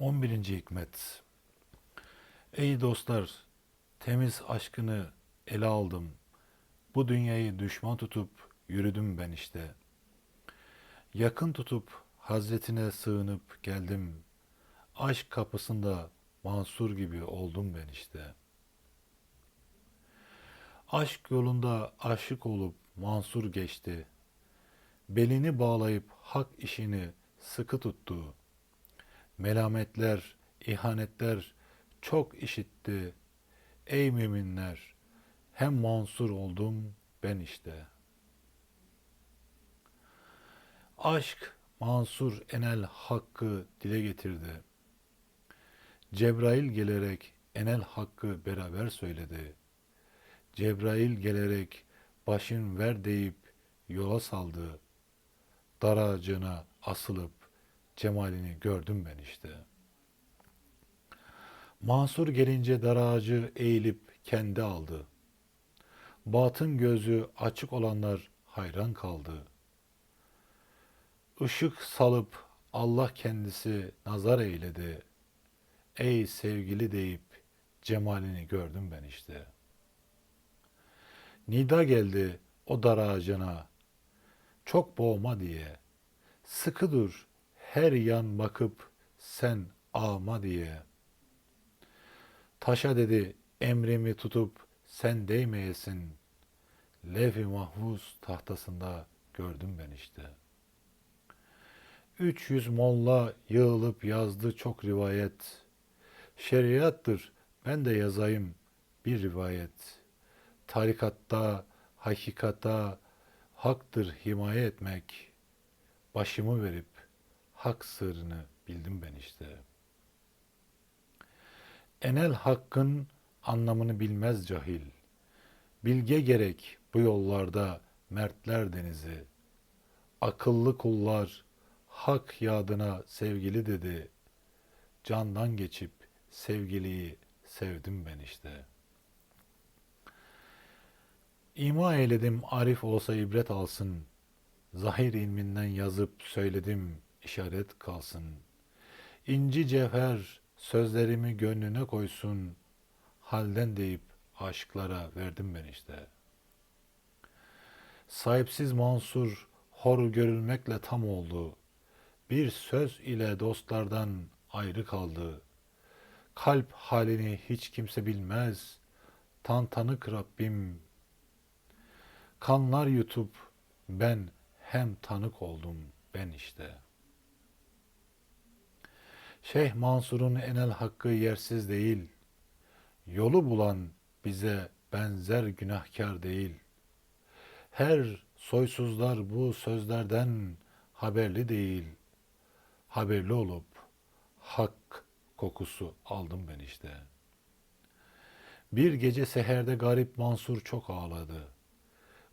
11. Hikmet Ey dostlar, temiz aşkını ele aldım. Bu dünyayı düşman tutup yürüdüm ben işte. Yakın tutup hazretine sığınıp geldim. Aşk kapısında Mansur gibi oldum ben işte. Aşk yolunda aşık olup Mansur geçti. Belini bağlayıp hak işini sıkı tuttu. Melametler, ihanetler çok işitti. Ey müminler, hem mansur oldum ben işte. Aşk mansur enel hakkı dile getirdi. Cebrail gelerek enel hakkı beraber söyledi. Cebrail gelerek başın ver deyip yola saldı. Dar ağacına asılıp cemalini gördüm ben işte. Mansur gelince dar ağacı eğilip kendi aldı. Batın gözü açık olanlar hayran kaldı. Işık salıp Allah kendisi nazar eyledi. Ey sevgili deyip cemalini gördüm ben işte. Nida geldi o dar ağacına. Çok boğma diye. Sıkı dur her yan bakıp sen ağma diye. Taşa dedi emrimi tutup sen değmeyesin. Levh-i mahfuz tahtasında gördüm ben işte. 300 molla yığılıp yazdı çok rivayet. Şeriattır ben de yazayım bir rivayet. Tarikatta, hakikatta haktır himaye etmek. Başımı verip hak sırrını bildim ben işte. Enel hakkın anlamını bilmez cahil. Bilge gerek bu yollarda mertler denizi. Akıllı kullar hak yadına sevgili dedi. Candan geçip sevgiliyi sevdim ben işte. İma eyledim arif olsa ibret alsın. Zahir ilminden yazıp söyledim işaret kalsın. İnci cevher sözlerimi gönlüne koysun. Halden deyip aşıklara verdim ben işte. Sahipsiz Mansur hor görülmekle tam oldu. Bir söz ile dostlardan ayrı kaldı. Kalp halini hiç kimse bilmez. Tan tanık Rabbim. Kanlar yutup ben hem tanık oldum ben işte. Şeyh Mansur'un enel hakkı yersiz değil. Yolu bulan bize benzer günahkar değil. Her soysuzlar bu sözlerden haberli değil. Haberli olup hak kokusu aldım ben işte. Bir gece seherde garip Mansur çok ağladı.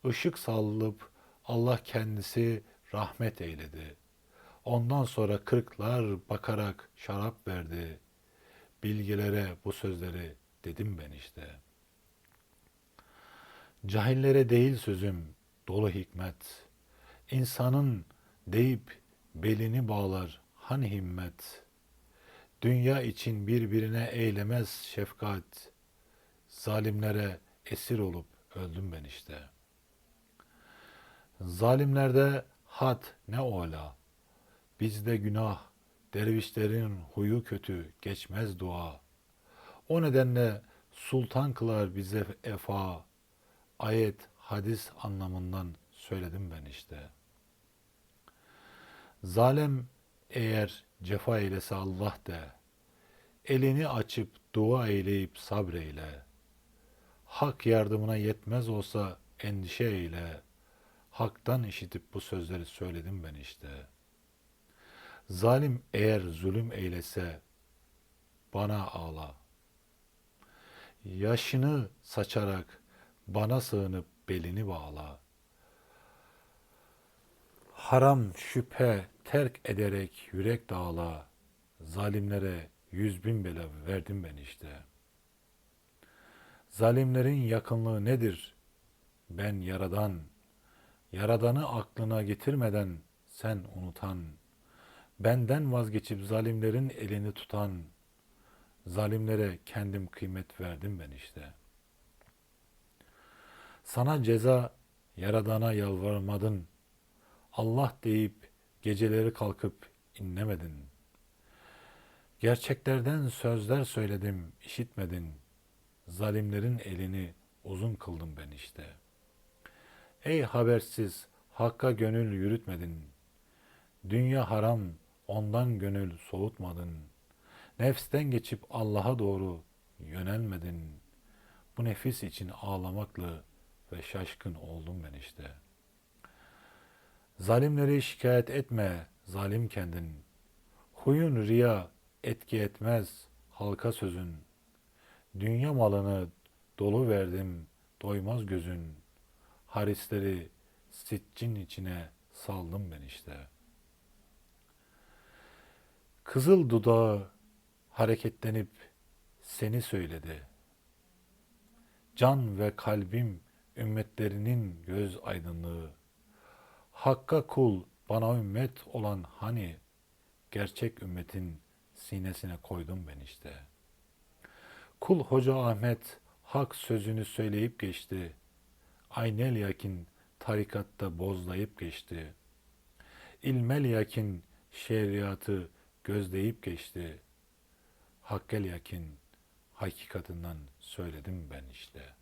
Işık sallıp Allah kendisi rahmet eyledi. Ondan sonra kırklar bakarak şarap verdi. Bilgilere bu sözleri dedim ben işte. Cahillere değil sözüm dolu hikmet. İnsanın deyip belini bağlar hani himmet. Dünya için birbirine eylemez şefkat. Zalimlere esir olup öldüm ben işte.'' Zalimlerde hat ne ola. Bizde günah, dervişlerin huyu kötü, geçmez dua. O nedenle sultan kılar bize efa. Ayet, hadis anlamından söyledim ben işte. Zalim eğer cefa eylese Allah de. Elini açıp dua eyleyip sabreyle. Hak yardımına yetmez olsa endişe eyle.'' Hak'tan işitip bu sözleri söyledim ben işte. Zalim eğer zulüm eylese bana ağla. Yaşını saçarak bana sığınıp belini bağla. Haram şüphe terk ederek yürek dağla. Zalimlere yüz bin bela verdim ben işte. Zalimlerin yakınlığı nedir? Ben yaradan Yaradanı aklına getirmeden sen unutan, Benden vazgeçip zalimlerin elini tutan, zalimlere kendim kıymet verdim ben işte. Sana ceza, yaradana yalvarmadın. Allah deyip geceleri kalkıp inlemedin. Gerçeklerden sözler söyledim, işitmedin. Zalimlerin elini uzun kıldım ben işte. Ey habersiz, hakka gönül yürütmedin. Dünya haram, ondan gönül soğutmadın. Nefsten geçip Allah'a doğru yönelmedin. Bu nefis için ağlamakla ve şaşkın oldum ben işte. Zalimleri şikayet etme, zalim kendin. Huyun riya etki etmez, halka sözün. Dünya malını dolu verdim, doymaz gözün. Harisleri siccin içine saldım ben işte. Kızıl dudağı hareketlenip seni söyledi. Can ve kalbim ümmetlerinin göz aydınlığı. Hakka kul bana ümmet olan hani gerçek ümmetin sinesine koydum ben işte. Kul Hoca Ahmet hak sözünü söyleyip geçti. Aynel yakin tarikatta bozlayıp geçti. İlmel yakin şeriatı gözleyip geçti. Hakkel yakin hakikatinden söyledim ben işte.''